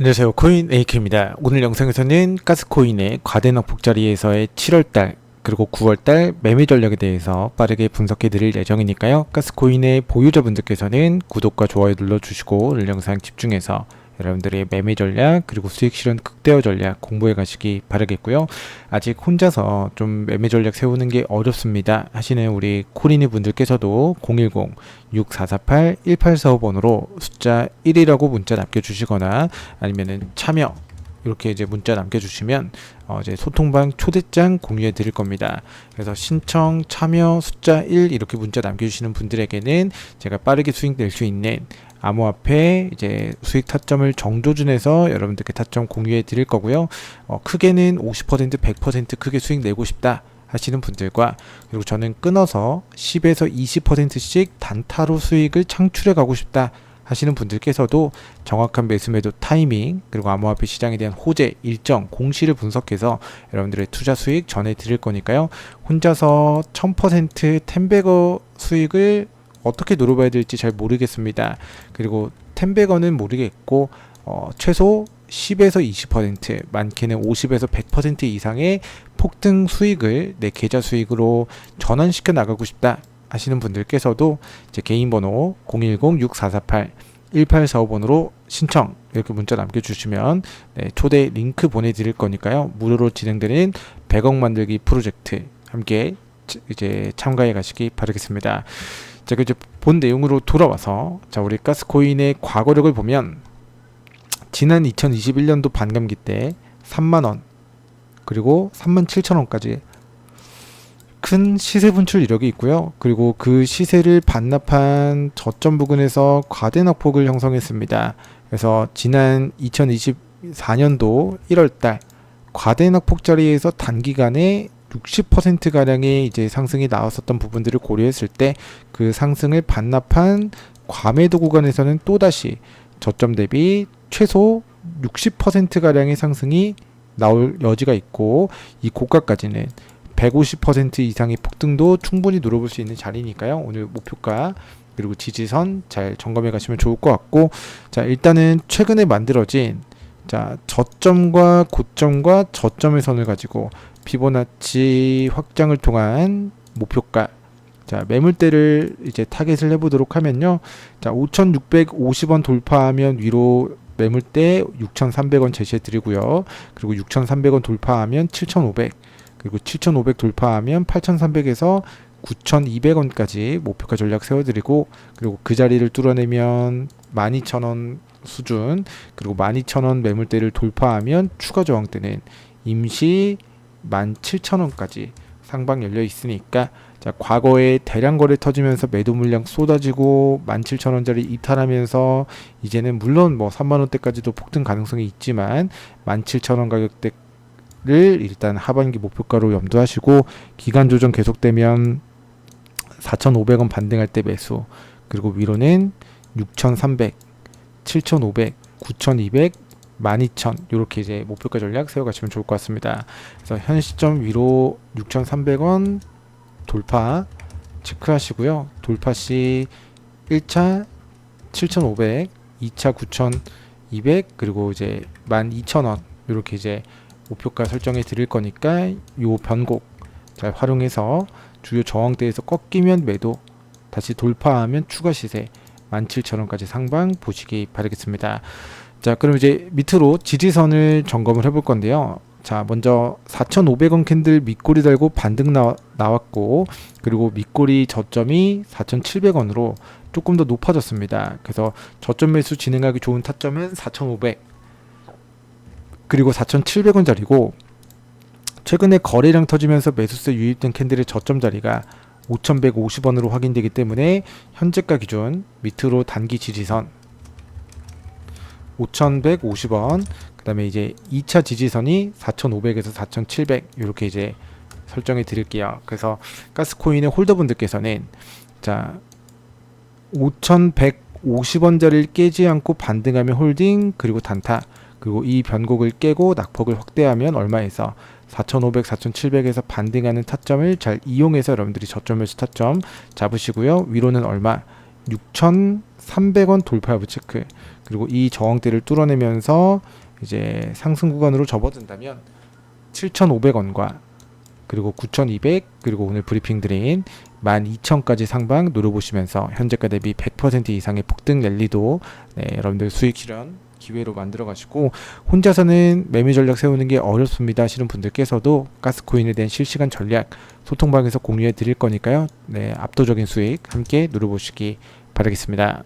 안녕하세요. 코인 AK입니다. 오늘 영상에서는 가스코인의 과대 낙폭 자리에서의 7월달 그리고 9월달 매매 전략에 대해서 빠르게 분석해 드릴 예정이니까요. 가스코인의 보유자분들께서는 구독과 좋아요 눌러주시고 오늘 영상 집중해서 여러분들의 매매 전략 그리고 수익 실현 극대화 전략 공부해 가시기 바라겠고요. 아직 혼자서 좀 매매 전략 세우는 게 어렵습니다 하시는 우리 코리니 분들께서도 010-6448-1845번으로 숫자 1이라고 문자 남겨주시거나 아니면은 참여 이렇게 이제 문자 남겨주시면 어 이제 소통방 초대장 공유해 드릴 겁니다. 그래서 신청 참여 숫자 1 이렇게 문자 남겨주시는 분들에게는 제가 빠르게 수익 낼수 있는 암호화폐 이제 수익 타점을 정조준해서 여러분들께 타점 공유해 드릴 거고요. 어 크게는 50% 100% 크게 수익 내고 싶다. 하시는 분들과 그리고 저는 끊어서 10에서 20%씩 단타로 수익을 창출해 가고 싶다. 하시는 분들께서도 정확한 매수 매도 타이밍 그리고 암호화폐 시장에 대한 호재 일정 공시를 분석해서 여러분들의 투자 수익 전해 드릴 거니까요 혼자서 1000% 텐베거 수익을 어떻게 노려봐야 될지 잘 모르겠습니다 그리고 텐베거는 모르겠고 어, 최소 10에서 20% 많게는 50에서 100% 이상의 폭등 수익을 내 계좌 수익으로 전환시켜 나가고 싶다 하시는 분들께서도 제 개인 번호 010-6448-1845번으로 신청 이렇게 문자 남겨주시면 네, 초대 링크 보내드릴 거니까요 무료로 진행되는 100억 만들기 프로젝트 함께 이제 참가해 가시기 바라겠습니다. 자, 그 이제 본 내용으로 돌아와서 자 우리 가스코인의 과거력을 보면 지난 2021년도 반감기 때 3만 원 그리고 3만 7천 원까지 큰 시세 분출 이력이 있고요. 그리고 그 시세를 반납한 저점 부근에서 과대 낙폭을 형성했습니다. 그래서 지난 2024년도 1월달 과대 낙폭 자리에서 단기간에 60% 가량의 이제 상승이 나왔었던 부분들을 고려했을 때 그 상승을 반납한 과매도 구간에서는 또다시 저점 대비 최소 60% 가량의 상승이 나올 여지가 있고 이 고가까지는 150% 이상의 폭등도 충분히 노려볼 수 있는 자리니까요. 오늘 목표가 그리고 지지선 잘 점검해 가시면 좋을 것 같고 자 일단은 최근에 만들어진 자 저점과 고점과 저점의 선을 가지고 피보나치 확장을 통한 목표가 자 매물대를 이제 타겟을 해보도록 하면요. 자 5,650원 돌파하면 위로 매물대 6,300원 제시해 드리고요. 그리고 6,300원 돌파하면 7,500 그리고 7,500 돌파하면 8,300에서 9,200원까지 목표가 전략 세워드리고 그리고 그 자리를 뚫어내면 12,000원 수준 그리고 12,000원 매물대를 돌파하면 추가 저항대는 임시 17,000원까지 상방 열려 있으니까 자 과거에 대량 거래 터지면서 매도 물량 쏟아지고 17,000원짜리 이탈하면서 이제는 물론 뭐 3만 원대까지도 폭등 가능성이 있지만 17,000원 가격대 를 일단 하반기 목표가로 염두하시고 기간 조정 계속되면 4,500원 반등할 때 매수 그리고 위로는 6,300, 7,500, 9,200, 12,000 이렇게 이제 목표가 전략 세워가시면 좋을 것 같습니다. 그래서 현 시점 위로 6,300원 돌파 체크하시고요. 돌파 시 1차 7,500, 2차 9,200 그리고 이제 12,000원 이렇게 이제 목표가 설정해 드릴 거니까 요 변곡 잘 활용해서 주요 저항대에서 꺾이면 매도 다시 돌파하면 추가 시세 17,000원까지 상방 보시기 바라겠습니다. 자, 그럼 이제 밑으로 지지선을 점검을 해볼 건데요. 자, 먼저 4,500원 캔들 밑꼬리 달고 반등 나, 나왔고, 그리고 밑꼬리 저점이 4,700원으로 조금 더 높아졌습니다. 그래서 저점 매수 진행하기 좋은 타점은 4,500, 그리고 4,700원짜리고 최근에 거래량 터지면서 매수세 유입된 캔들의 저점 자리가 5,150원으로 확인되기 때문에 현재가 기준 밑으로 단기 지지선 5,150원 그 다음에 이제 2차 지지선이 4,500에서 4,700 이렇게 이제 설정해 드릴게요. 그래서 가스코인의 홀더분들께서는 자 5,150원짜리를 깨지 않고 반등하면 홀딩 그리고 단타 그리고 이 변곡을 깨고 낙폭을 확대하면 얼마에서 4,500, 4,700에서 반등하는 타점을 잘 이용해서 여러분들이 저점에서 타점 잡으시고요. 위로는 얼마? 6,300원 돌파 여부 체크. 그리고 이 저항대를 뚫어내면서 이제 상승 구간으로 접어든다면 7,500원과 그리고 9,200 그리고 오늘 브리핑 드린 12,000까지 상방 노려보시면서 현재가 대비 100% 이상의 폭등 랠리도 네, 여러분들 수익 실현 기회로 만들어 가시고 혼자서는 매매 전략 세우는 게 어렵습니다 하시는 분들께서도 가스코인에 대한 실시간 전략 소통방에서 공유해 드릴 거니까요. 네, 압도적인 수익 함께 누려보시기 바라겠습니다.